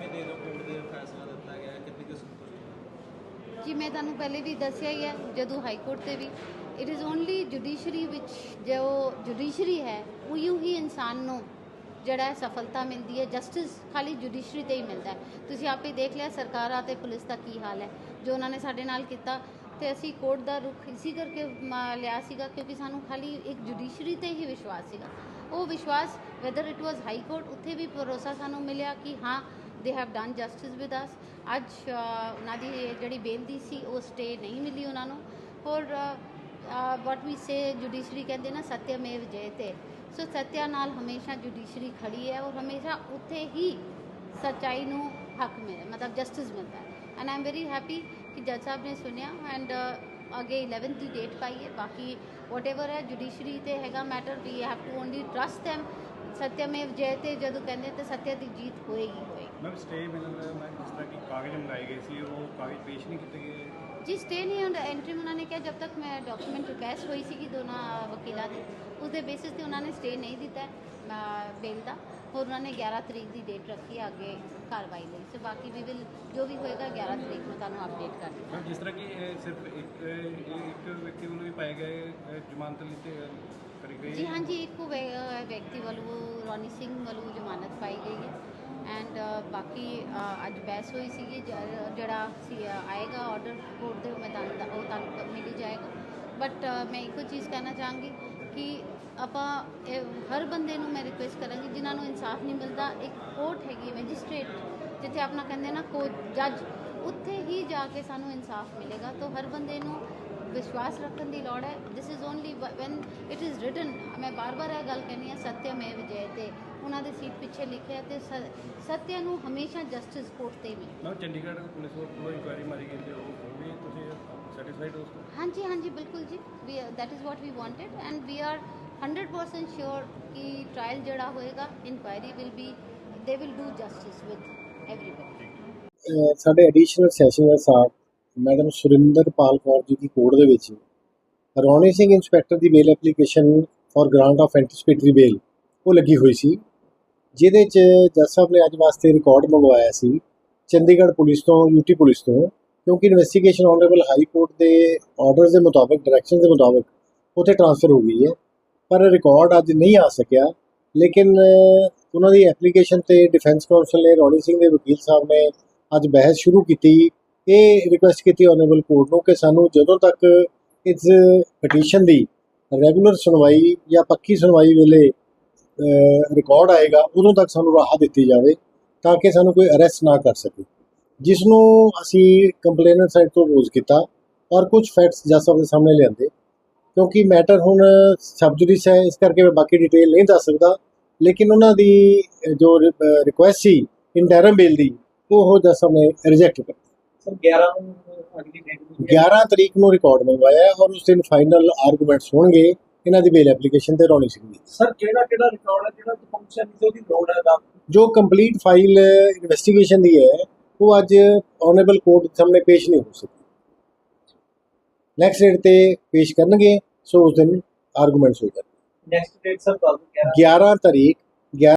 ਕਿਵੇਂ ਦੇ ਦਿਓ ਕੋਰਟ ਦੇ ਫੈਸਲਾ ਦਿੱਤਾ ਗਿਆ ਹੈ, ਕਿੰਨੀ ਕੁ ਸੰਤੁਸ਼ਟੀ ਜੀ ਮੈਂ ਤੁਹਾਨੂੰ ਪਹਿਲੇ ਵੀ ਦੱਸਿਆ ਹੀ ਹੈ ਜਦੋਂ ਹਾਈ ਕੋਰਟ ਤੇ ਵੀ। ਇਟ ਇਜ਼ ਓਨਲੀ ਜੁਡੀਸ਼ਰੀ ਵਿੱਚ ਜੋ ਜੁਡੀਸ਼ਰੀ ਹੈ ਉਹ ਹੀ ਇਨਸਾਨ ਨੂੰ ਜਿਹੜਾ ਹੈ ਸਫਲਤਾ ਮਿਲਦੀ ਹੈ ਜਸਟਿਸ ਖਾਲੀ ਜੁਡੀਸ਼ਰੀ ਤੇ ਹੀ ਮਿਲਦਾ ਹੈ। ਤੁਸੀਂ ਆਪੇ ਦੇਖ ਲਿਆ ਸਰਕਾਰਾਂ ਤੇ ਪੁਲਿਸ ਦਾ ਕੀ ਹਾਲ ਹੈ। ਜੋ ਉਹਨਾਂ ਨੇ ਸਾਡੇ ਨਾਲ ਕੀਤਾ ਤੇ ਅਸੀਂ ਕੋਰਟ ਦਾ ਰੁਖ ਇਸੇ ਕਰਕੇ ਮ- ਲਿਆ ਸੀਗਾ ਕਿਉਂਕਿ ਸਾਨੂੰ ਖਾਲੀ ਇੱਕ ਜੁਡੀਸ਼ਰੀ ਤੇ ਹੀ ਵਿਸ਼ਵਾਸ ਸੀਗਾ। ਉਹ ਵਿਸ਼ਵਾਸ whether it was high court ਉੱਥੇ ਵੀ ਭਰੋਸਾ ਸਾਨੂੰ ਮਿਲਿਆ ਕਿ ਹਾਂ they have done justice with us ਅੱਜ ਉਹਨਾਂ ਦੀ ਜਿਹੜੀ ਬੇਲ ਦੀ ਸੀ, ਉਹ ਸਟੇ ਨਹੀਂ ਮਿਲੀ ਉਹਨਾਂ ਨੂੰ। ਔਰ ਵਾਟ ਵੀ ਸੇ ਜੁਡੀਸ਼ਰੀ ਕਹਿੰਦੇ ਨਾ ਸਤਿਅਮੇਵ ਜਯਤੇ ਸੋ ਸਤਿਆ ਨਾਲ ਹਮੇਸ਼ਾ ਜੁਡੀਸ਼ਰੀ ਖੜੀ ਹੈ ਔਰ ਹਮੇਸ਼ਾ ਉੱਥੇ ਹੀ ਸੱਚਾਈ ਨੂੰ ਹੱਕ ਮਿਲਦਾ ਮਤਲਬ ਜਸਟਿਸ ਮਿਲਦਾ and I am very happy ਕਿ ਜੱਜ ਸਾਹਿਬ ਨੇ ਸੁਣਿਆ ਐਂਡ ਅੱਗੇ 11th ਦੀ ਡੇਟ ਪਾਈ ਹੈ। ਬਾਕੀ ਵਟਐਵਰ ਹੈ ਜੁਡੀਸ਼ਰੀ ਤੇ ਹੈਗਾ matter we have to only trust them ਸਤਿਅਮੇਵ ਜਯਤੇ ਜਦੋਂ ਕਹਿੰਦੇ ਤੇ ਸਤਿਆ ਦੀ ਜੀਤ ਹੋਏਗੀ ਹੋਏਗੀ। ਮੈਮ ਸਟੇ ਮਿਲਣ ਦਾ ਮੈਂ ਜਿਸ ਤਰ੍ਹਾਂ ਕਿ ਕਾਗਜ਼ ਮੰਗਾਏ ਗਏ ਸੀ ਉਹ ਕਾਗਜ਼ ਪੇਸ਼ ਨਹੀਂ ਕੀਤੇ ਗਏ? ਜੀ ਸਟੇ ਨਹੀਂ ਹੁੰਦਾ। ਐਂਟਰੀ ਉਹਨਾਂ ਨੇ ਕਿਹਾ ਜਦ ਤੱਕ ਮੈਂ ਡਾਕੂਮੈਂਟ ਰਿਕੁਐਸਟ ਹੋਈ ਸੀਗੀ ਦੋਨਾਂ ਵਕੀਲਾਂ ਦੀ ਉਸ ਦੇ ਬੇਸਿਸ ਤੇ ਉਹਨਾਂ ਨੇ ਸਟੇ ਨਹੀਂ ਦਿੱਤਾ ਬੇਲ ਦਾ। ਹੋਰ ਉਹਨਾਂ ਨੇ 11 ਤਰੀਕ ਦੀ ਡੇਟ ਰੱਖੀ ਹੈ ਅੱਗੇ ਕਾਰਵਾਈ ਲਈ। ਸੋ ਬਾਕੀ ਵੀ ਵਿਲ ਜੋ ਵੀ ਹੋਏਗਾ 11 ਤਰੀਕ ਨੂੰ ਤੁਹਾਨੂੰ ਅਪਡੇਟ ਕਰ ਮੈਮ ਜਿਸ ਤਰ੍ਹਾਂ ਕਿ ਸਿਰਫ ਇੱਕ ਇੱਕ ਵਿਅਕਤੀ ਵੱਲੋਂ ਵੀ ਪਾਏ ਗਏ ਜ਼ਮਾਨਤ ਲਈ ਤੇ ਕਰੀ ਗਈ ਜੀ ਹਾਂਜੀ ਇੱਕ ਵਿਅ- ਅਹ ਵਿਅਕਤੀ ਵੱਲੋਂ ਰੋਨੀ ਸਿੰਘ ਵੱਲੋਂ ਜ਼ਮਾਨਤ ਪਾਈ ਗਈ ਹੈ ਐਂਡ ਬਾਕੀ ਅੱਜ ਬਹਿਸ ਹੋਈ ਸੀਗੀ, ਜ- ਜਿਹੜਾ ਸੀ ਆਏਗਾ ਆਰਡਰ ਕੋਰਟ ਦੇ ਮੈਂ ਤੁਹਾਨੂੰ ਦ- ਉਹ ਤੁਹਾਨੂੰ ਮਿਲ ਜਾਏਗਾ। ਬਟ ਮੈਂ ਇੱਕੋ ਚੀਜ਼ ਕਹਿਣਾ ਚਾਹਾਂਗੀ ਕਿ ਆਪਾਂ ਹਰ ਬੰਦੇ ਨੂੰ ਮੈਂ ਰਿਕੁਐਸਟ ਕਰਾਂਗੀ, ਜਿਨ੍ਹਾਂ ਨੂੰ ਇਨਸਾਫ ਨਹੀਂ ਮਿਲਦਾ, ਇੱਕ ਕੋਰਟ ਹੈਗੀ ਮੈਜਿਸਟ੍ਰੇਟ ਜਿੱਥੇ ਆਪਣਾ ਕਹਿੰਦੇ ਨਾ ਕੋ ਜੱਜ ਉੱਥੇ ਹੀ ਜਾ ਕੇ ਸਾਨੂੰ ਇਨਸਾਫ ਮਿਲੇਗਾ। ਤਾਂ ਹਰ ਬੰਦੇ ਨੂੰ ਵਿਸ਼ਵਾਸ ਰੱਖਣ ਦੀ ਲੋੜ ਹੈ this is only when it is written ਮੈਂ ਬਾਰ-ਬਾਰ ਇਹ ਗੱਲ ਕਹਿੰਦੀ ਹਾਂ ਸਤਿਅਮੇਵ ਜਯਤੇ ਉਹਨਾਂ ਦੇ ਸੀਟ ਪਿੱਛੇ ਲਿਖਿਆ ਤੇ ਸਤਿਆ ਨੂੰ ਹਮੇਸ਼ਾ ਜਸਟਿਸ ਕੋਰਟ ਤੇ ਮਿਲੇ ਮੈਮ ਚੰਡੀਗੜ੍ਹ ਪੁਲਿਸ ਵੱਲੋਂ ਇਨਕੁਆਇਰੀ ਮਾਰੀ ਗਈ ਤੇ ਉਹ ਵੀ ਤੁਸੀਂ ਸੈਟੀਸਫਾਈਡ ਹੋ ਉਸ ਤੋਂ ਹਾਂਜੀ ਹਾਂਜੀ ਬਿਲਕੁਲ ਜੀ we that is what we wanted and we are 100% sure ਕਿ ਟ੍ਰਾਇਲ ਜਿਹੜਾ ਹੋਏਗਾ inquiry will be they will do justice with everybody ਸਾਡੇ ਐਡੀਸ਼ਨਲ ਸੈਸ਼ਨਰ ਸਾਹਿਬ ਮੈਡਮ ਸੁਰਿੰਦਰਪਾਲ ਕੌਰ ਜੀ ਦੀ ਕੋਰਟ ਦੇ ਵਿੱਚ Rauni Singh inspector the bail application for grant of anticipatory bail ਉਹ ਲੱਗੀ ਹੋਈ ਸੀ, ਜਿਹਦੇ 'ਚ ਜੱਜ ਸਾਹਿਬ ਨੇ ਅੱਜ ਵਾਸਤੇ ਰਿਕਾਰਡ ਮੰਗਵਾਇਆ ਸੀ ਚੰਡੀਗੜ੍ਹ ਪੁਲਿਸ ਤੋਂ ਯੂਟੀ ਪੁਲਿਸ ਤੋਂ, ਕਿਉਂਕਿ ਇਨਵੈਸਟੀਗੇਸ਼ਨ ਆਨਰੇਬਲ ਹਾਈ ਕੋਰਟ ਦੇ ਆਰਡਰਸ ਦੇ ਮੁਤਾਬਕ ਡਾਇਰੈਕਸ਼ਨ ਦੇ ਮੁਤਾਬਕ ਉੱਥੇ ਟ੍ਰਾਂਸਫਰ ਹੋ ਗਈ ਹੈ, ਪਰ ਰਿਕਾਰਡ ਅੱਜ ਨਹੀਂ ਆ ਸਕਿਆ, ਲੇਕਿਨ ਉਹਨਾਂ ਦੀ ਐਪਲੀਕੇਸ਼ਨ ਤੇ ਡਿਫੈਂਸ ਕਾਉਂਸਲ ਨੇ ਰੌਣੀ ਸਿੰਘ ਦੇ ਵਕੀਲ ਸਾਹਿਬ ਨੇ ਅੱਜ ਬਹਿਸ ਸ਼ੁਰੂ ਕੀਤੀ ਇਹ ਰਿਕੁਐਸਟ ਕੀਤੀ ਆਨਰੇਬਲ ਕੋਰਟ ਨੂੰ ਕਿ ਸਾਨੂੰ ਜਦੋਂ ਤੱਕ ਇਸ ਪਟੀਸ਼ਨ ਦੀ ਰੈਗੂਲਰ ਸੁਣਵਾਈ ਜਾਂ ਪੱਕੀ ਸੁਣਵਾਈ ਵੇਲੇ ਰਿਕਾਰਡ ਆਏਗਾ, ਉਦੋਂ ਤੱਕ ਸਾਨੂੰ ਰਾਹਤ ਦਿੱਤੀ ਜਾਵੇ ਤਾਂ ਕਿ ਸਾਨੂੰ ਕੋਈ ਅਰੈਸਟ ਨਾ ਕਰ ਸਕੇ। ਜਿਸ ਨੂੰ ਅਸੀਂ ਕੰਪਲੇਨੈਂਟ ਸਾਈਡ ਤੋਂ ਰੋਜ਼ ਕੀਤਾ ਔਰ ਕੁਝ ਫੈਕਟਸ ਜੱਜ ਸਾਹਿਬ ਦੇ ਸਾਹਮਣੇ ਲਿਆਂਦੇ, ਕਿਉਂਕਿ ਮੈਟਰ ਹੁਣ ਸਬਜੂਡਿਸ ਹੈ, ਇਸ ਕਰਕੇ ਮੈਂ ਬਾਕੀ ਡਿਟੇਲ ਨਹੀਂ ਦੱਸ ਸਕਦਾ, ਲੇਕਿਨ ਉਹਨਾਂ ਦੀ ਜੋ ਰਿਕੁਐਸਟ ਸੀ ਇੰਟਰਮ ਬੇਲ ਦੀ, ਉਹ ਜੱਜ ਸਾਹਿਬ ਨੇ ਰਿਜੈਕਟ ਕਰ ਸਰ 11 ਨੂੰ ਅਗਲੀ ਡੇਟ ਨੂੰ 11 ਤਰੀਕ ਨੂੰ ਰਿਕਾਰਡ ਮੰਗਵਾਇਆ ਹੈ ਔਰ ਉਸ ਦਿਨ ਫਾਈਨਲ ਆਰਗੂਮੈਂਟਸ ਹੋਣਗੇ। ਇਹਨਾਂ ਦੀ ਬੇਲ ਐਪਲੀਕੇਸ਼ਨ ਤੇ ਰੌਣੀ ਸਿੰਘ ਦੀ। ਸਰ ਕਿਹੜਾ ਕਿਹੜਾ ਰਿਕਾਰਡ ਹੈ? ਜਿਹੜਾ ਫੰਕਸ਼ਨ ਦੀ ਉਹਦੀ ਲੋੜ ਹੈ ਦਾ ਜੋ ਕੰਪਲੀਟ ਫਾਈਲ ਇਨਵੈਸਟੀਗੇਸ਼ਨ ਦੀ ਹੈ ਉਹ ਅੱਜ ਆਨਰੇਬਲ ਕੋਰਟ ਸਾਹਮਣੇ ਪੇਸ਼ ਨਹੀਂ ਹੋ ਸਕਦੀ ਨੈਕਸਟ ਡੇਟ ਤੇ ਪੇਸ਼ ਕਰਨਗੇ ਸੋ ਉਸ ਦਿਨ ਆਰਗੂਮੈਂਟਸ ਹੋ ਜਾਣਗੇ। ਨੈਕਸਟ ਡੇਟ ਸਰ ਦੱਸ ਦਿਓ 11 11 ਤਾਰੀਖ